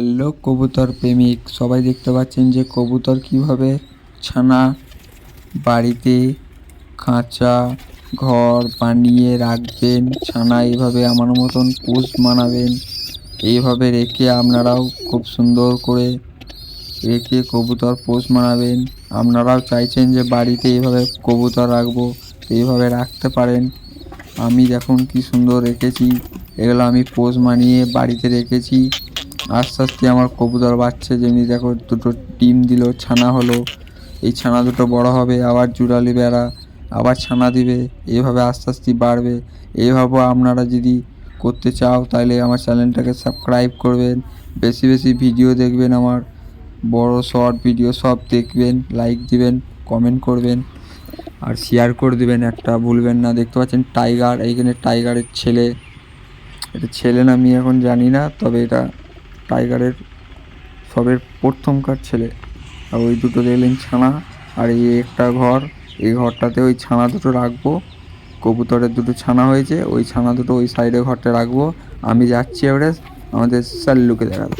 Hello কবুতর প্রেমিক। সবাই দেখতে পাচ্ছেন যে কবুতর কীভাবে ছানা বাড়িতে খাঁচা, ঘর বানিয়ে রাখবেন, ছানা এইভাবে আমার মতন পোষ মানাবেন এইভাবে রেখে আপনারাও খুব সুন্দর করে রেখে কবুতর পোষ মানাবেন আপনারাও চাইছেন যে বাড়িতে এইভাবে কবুতর রাখব এইভাবে রাখতে পারেন। আমি দেখুন কি সুন্দর রেখেছি। এগুলো আমি পোষ মানিয়ে বাড়িতে রেখেছি। আস্তে আস্তে আমার কবুতর বাচ্চা যেমনি দেখো দুটো ডিম দিল, ছানা হলো। এই ছানা দুটো বড় হবে, আবার জুড়ালি বেড়া, আবার ছানা দিবে এইভাবে আস্তে আস্তে বাড়বে। এইভাবে আপনারা যদি করতে চাও তাহলে আমার চ্যানেলটাকে সাবস্ক্রাইব করবেন, বেশি বেশি ভিডিও দেখবেন আমার, বড় শর্ট ভিডিও সব দেখবেন লাইক দিবেন কমেন্ট করবেন, আর শেয়ার করে দিবেন একটা, ভুলবেন না। দেখতে পাচ্ছেন টাইগার এইখানে টাইগারের ছেলে, এটা ছেলে না, আমি এখন জানি না, তবে এটা টাইগারের সবের প্রথমকার ছেলে। আর ওই দুটো দেখলেন ছানা আর এই একটা ঘর। এই ঘরটাতে ওই ছানা দুটো রাখব। কবুতরের দুটো ছানা হয়েছে। ওই ছানা দুটো ওই সাইডে ঘরটা রাখব। আমি যাচ্ছি এবারে আমাদের সাল্লুকে দেখাবো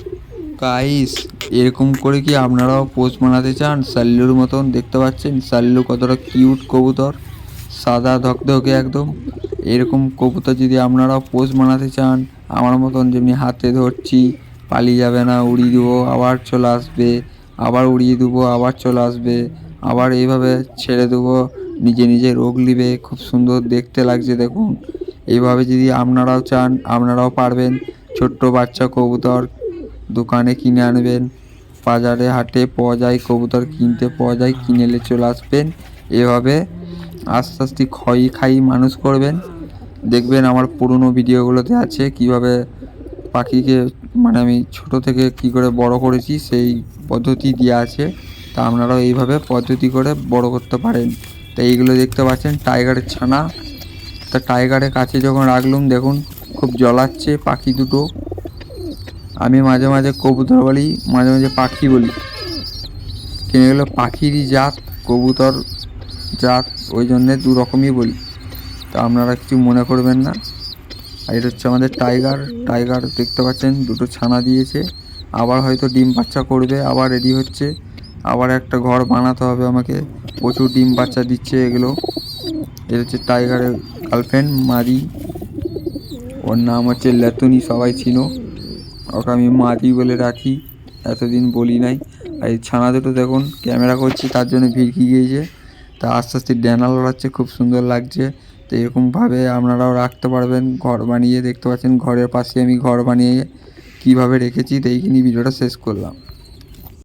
গাইস এরকম করে কি আপনারাও পোস্ট বানাতে চান? সাল্লুর মতন দেখতে পাচ্ছেন? সাল্লু কতটা কিউট কবুতর। সাদা ধকধকে একদম। এরকম কবুতর যদি আপনারাও পোস্ট বানাতে চান, আমার মতন যেমনি হাতে ধরছি পালিয়ে যাবে না, উড়িয়ে দেবো, আবার চলে আসবে, আবার উড়িয়ে দেবো, আবার চলে আসবে, আবার এইভাবে ছেড়ে দেবো। নিজে নিজে রোগ নিবে, খুব সুন্দর দেখতে লাগছে, দেখুন। এইভাবে যদি আপনারাও চান, আপনারাও পারবেন। ছোট্ট বাচ্চা কবুতর দোকানে কিনে আনবেন। বাজারে হাটে পাওয়া যায়, কবুতর কিনতে পাওয়া যায়, কিনে নিয়ে চলে আসবেন। এভাবে আস্তে আস্তে খই খাই মানুষ করবেন। দেখবেন আমার পুরনো ভিডিওগুলোতে আছে কীভাবে পাখিকে মানে আমি ছোট থেকে কি করে বড় করেছি, সেই পদ্ধতি দেওয়া আছে। তা আপনারাও এইভাবে পদ্ধতি করে বড় করতে পারেন। তা এইগুলো দেখতে পাচ্ছেন টাইগারের ছানা। তা টাইগারের কাছে যখন রাখলুম, দেখুন খুব জ্বলাচ্ছে পাখি দুটো। আমি মাঝে মাঝে কবুতর বলি, মাঝে মাঝে পাখি বলি। কিন্তু এগুলো পাখিরই জাত, কবুতর জাত, ওই জন্যে দু রকমই বলি। তা আপনারা কিছু মনে করবেন না। আর এটা হচ্ছে আমাদের টাইগার টাইগার দেখতে পাচ্ছেন, দুটো ছানা দিয়েছে। আবার হয়তো ডিম বাচ্চা করবে, আবার রেডি হচ্ছে। আবার একটা ঘর বানাতে হবে আমাকে। প্রচুর ডিম বাচ্চা দিচ্ছে এগুলো। এটা হচ্ছে টাইগারের গার্লফ্রেন্ড মারি ওর নাম হচ্ছে লেতুনি, সবাই চিনো। ওকে আমি মারি বলে রাখি, এতদিন বলি নাই। আর এই ছানা দুটো দেখুন, ক্যামেরা করছি, তার জন্য ভিড়কি গিয়েছে। তা আস্তে আস্তে ড্যানা লড়াচ্ছে, খুব সুন্দর লাগছে। তো এরকমভাবে আপনারাও রাখতে পারবেন। ঘর বানিয়ে দেখতে পাচ্ছেন, ঘরের পাশে আমি ঘর বানিয়ে কীভাবে রেখেছি দেখিনি ভিডিওটা শেষ করলাম।